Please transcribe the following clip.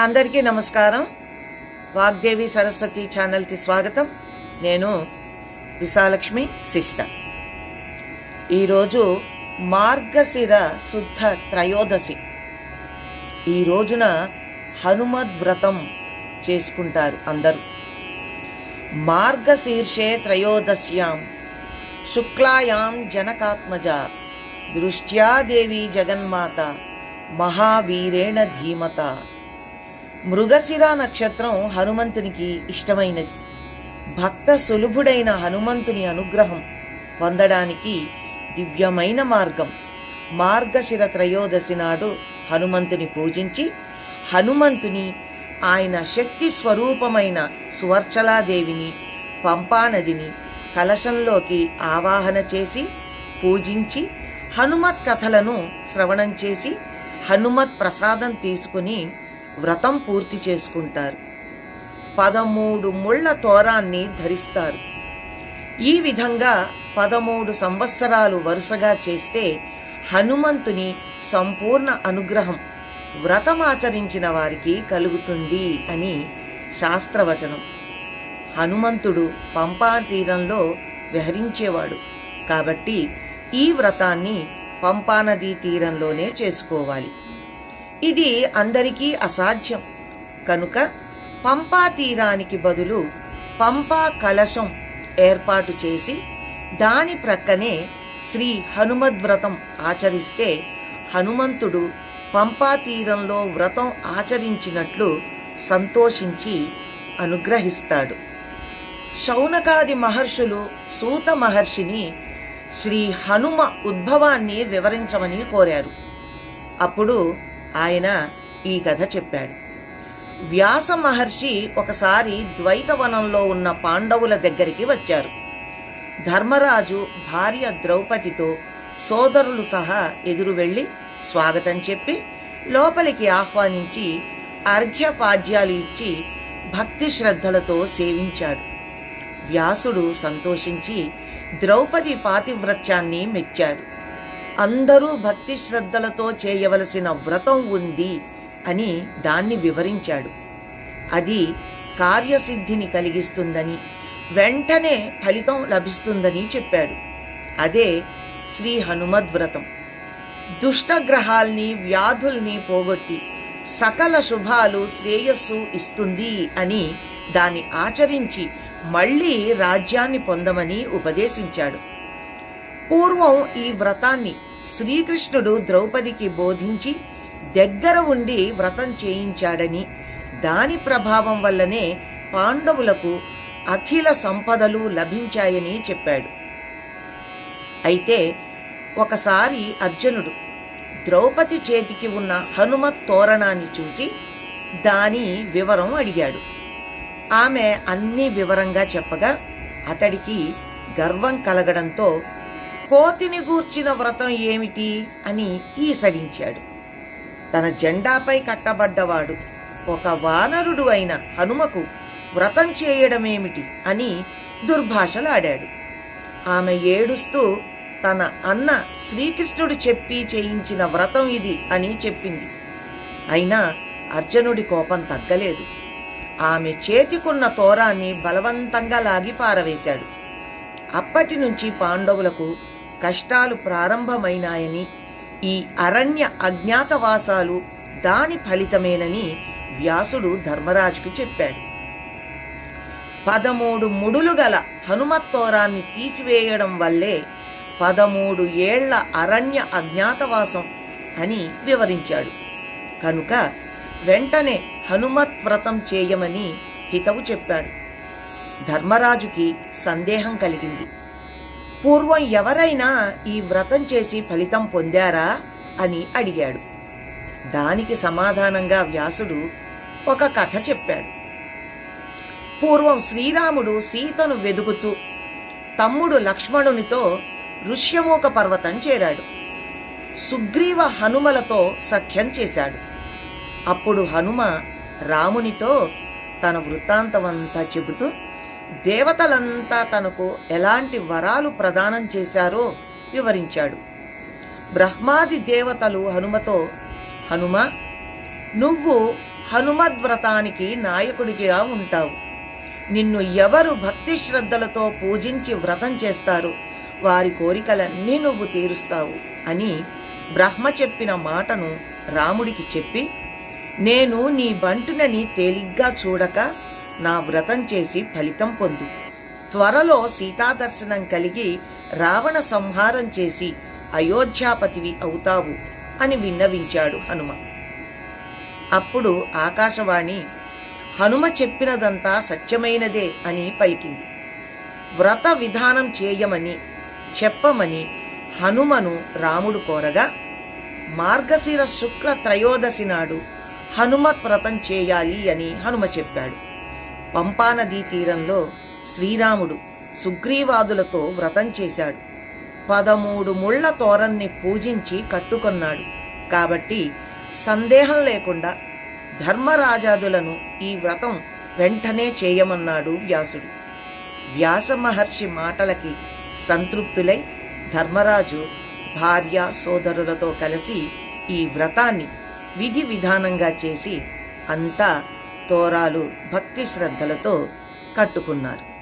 అందరికీ నమస్కారం. వాగ్దేవి సరస్వతి ఛానల్కి స్వాగతం. నేను విశాలక్ష్మి సిస్టర్. ఈరోజు మార్గశిర శుద్ధ త్రయోదశి. ఈ రోజున హనుమద్ వ్రతం చేసుకుంటారు అందరూ. మార్గశీర్షే త్రయోదశ్యాం శుక్లాయాం జనకాత్మజ దృష్ట్యా దేవి జగన్మాత మహావీరేణ ధీమత. మృగశిర నక్షత్రం హనుమంతునికి ఇష్టమైనది. భక్త సులభుడైన హనుమంతుని అనుగ్రహం పొందడానికి దివ్యమైన మార్గం. మార్గశిర త్రయోదశి నాడు హనుమంతుని పూజించి హనుమంతుని ఆయన శక్తి స్వరూపమైన సువర్చలాదేవిని పంపానదిని కలశంలోకి ఆవాహన చేసి పూజించి హనుమత్ కథలను శ్రవణం చేసి హనుమత్ ప్రసాదం తీసుకుని వ్రతం పూర్తి చేసుకుంటారు. పదమూడు ముళ్ళ తోరాన్ని ధరిస్తారు. ఈ విధంగా పదమూడు సంవత్సరాలు వరుసగా చేస్తే హనుమంతుని సంపూర్ణ అనుగ్రహం వ్రతమాచరించిన వారికి కలుగుతుంది అని శాస్త్రవచనం. హనుమంతుడు పంపా తీరంలో విహరించేవాడు. కాబట్టి ఈ వ్రతాన్ని పంపానదీ తీరంలోనే చేసుకోవాలి. ఇది అందరికీ అసాధ్యం. కనుక పంపా తీరానికి బదులు పంపా కలశం ఏర్పాటు చేసి దాని ప్రక్కనే శ్రీ హనుమద్వ్రతం ఆచరిస్తే హనుమంతుడు పంపా తీరంలో వ్రతం ఆచరించినట్లు సంతోషించి అనుగ్రహిస్తాడు. శౌనకాది మహర్షులు సూత మహర్షిని శ్రీ హనుమ ఉద్భవాన్ని వివరించమని కోరారు. అప్పుడు ఆయన ఈ కథ చెప్పాడు. వ్యాస మహర్షి ఒకసారి ద్వైతవనంలో ఉన్న పాండవుల దగ్గరికి వచ్చారు. ధర్మరాజు భార్య ద్రౌపదితో సోదరులు సహా ఎదురు వెళ్ళి స్వాగతం చెప్పి లోపలికి ఆహ్వానించి అర్ఘ్యపాద్యాలు ఇచ్చి భక్తి శ్రద్ధలతో సేవించాడు. వ్యాసుడు సంతోషించి ద్రౌపది పాతివ్రత్యాన్ని మెచ్చాడు. అందరూ భక్తి శ్రద్ధలతో చేయవలసిన వ్రతం ఉంది అని దాన్ని వివరించాడు. అది కార్యసిద్ధిని కలిగిస్తుందని వెంటనే ఫలితం లభిస్తుందని చెప్పాడు. అదే శ్రీ హనుమద్వ్రతం దుష్టగ్రహాల్ని వ్యాధుల్ని పోగొట్టి సకల శుభాలు శ్రేయస్సు ఇస్తుంది అని దాన్ని ఆచరించి మళ్ళీ రాజ్యాన్ని పొందమని ఉపదేశించాడు. పూర్వం ఈ వ్రతాన్ని శ్రీకృష్ణుడు ద్రౌపదికి బోధించి దగ్గర ఉండి వ్రతం చేయించాడని దాని ప్రభావం వల్లనే పాండవులకు అఖిల సంపదలు లభించాయని చెప్పాడు. అయితే ఒకసారి అర్జునుడు ద్రౌపది చేతికి ఉన్న హనుమత్ తోరణాన్ని చూసి దాని వివరం అడిగాడు. ఆమె అన్ని వివరంగా చెప్పగా అతడికి గర్వం కలగడంతో కోతిని గూర్చిన వ్రతం ఏమిటి అని ఈసడించాడు. తన జెండాపై కట్టబడ్డవాడు ఒక వానరుడు అయిన హనుమకు వ్రతం చేయడమేమిటి అని దుర్భాషలాడాడు. ఆమె ఏడుస్తూ తన అన్న శ్రీకృష్ణుడు చెప్పి చేయించిన వ్రతం ఇది అని చెప్పింది. అయినా అర్జునుడి కోపం తగ్గలేదు. ఆమె చేతికున్న తోరాన్ని బలవంతంగా లాగి పారవేశాడు. అప్పటి నుంచి పాండవులకు కష్టాలు ప్రారంభమైనాయని ఈ అరణ్య అజ్ఞాతవాసాలు దాని ఫలితమేనని వ్యాసుడు ధర్మరాజుకు చెప్పాడు. పదమూడు ముడులు గల హనుమత్తోరాన్ని తీసివేయడం వల్లే పదమూడు ఏళ్ళ అరణ్య అజ్ఞాతవాసం అని వివరించాడు. కనుక వెంటనే హనుమత్ వ్రతం చేయమని హితవు చెప్పాడు. ధర్మరాజుకి సందేహం కలిగింది. పూర్వం ఎవరైనా ఈ వ్రతం చేసి ఫలితం పొందారా అని అడిగాడు. దానికి సమాధానంగా వ్యాసుడు ఒక కథ చెప్పాడు. పూర్వం శ్రీరాముడు సీతను వెదుగుతూ తమ్ముడు లక్ష్మణునితో ఋష్యమూక పర్వతం చేరాడు. సుగ్రీవ హనుమలతో సఖ్యం చేశాడు. అప్పుడు హనుమ రామునితో తన వృత్తాంతమంతా చెబుతూ దేవతలంతా తనకు ఎలాంటి వరాలు ప్రదానం చేశారో వివరించాడు. బ్రహ్మాది దేవతలు హనుమతో హనుమ నువ్వు హనుమద్వ్రతానికి నాయకుడిగా ఉంటావు. నిన్ను ఎవరు భక్తి శ్రద్ధలతో పూజించి వ్రతం చేస్తారో వారి కోరికలన్నీ నువ్వు తీరుస్తావు అని బ్రహ్మ చెప్పిన మాటను రాముడికి చెప్పి నేను నీ బంటునని తేలిగ్గా చూడక నా వ్రతం చేసి ఫలితం పొందు. త్వరలో సీతాదర్శనం కలిగి రావణ సంహారం చేసి అయోధ్యాపతివి అవుతావు అని విన్నవించాడు హనుమ. అప్పుడు ఆకాశవాణి హనుమ చెప్పినదంతా సత్యమైనదే అని పలికింది. వ్రత విధానం చేయమని చెప్పమని హనుమను రాముడు కోరగా మార్గశిర శుక్ల త్రయోదశి నాడు హనుమత్ వ్రతం చేయాలి అని హనుమ చెప్పాడు. పంపానదీ తీరంలో శ్రీరాముడు సుగ్రీవాదులతో వ్రతం చేశాడు. పదమూడు ముళ్ళ తోరణ్ణి పూజించి కట్టుకొన్నాడు. కాబట్టి సందేహం లేకుండా ధర్మరాజాదులను ఈ వ్రతం వెంటనే చేయమన్నాడు వ్యాసుడు. వ్యాస మహర్షి మాటలకి సంతృప్తులై ధర్మరాజు భార్య సోదరులతో కలిసి ఈ వ్రతాన్ని విధి విధానంగా చేసి అంతా తోరాలు భక్తి శ్రద్ధలతో కట్టుకున్నారు.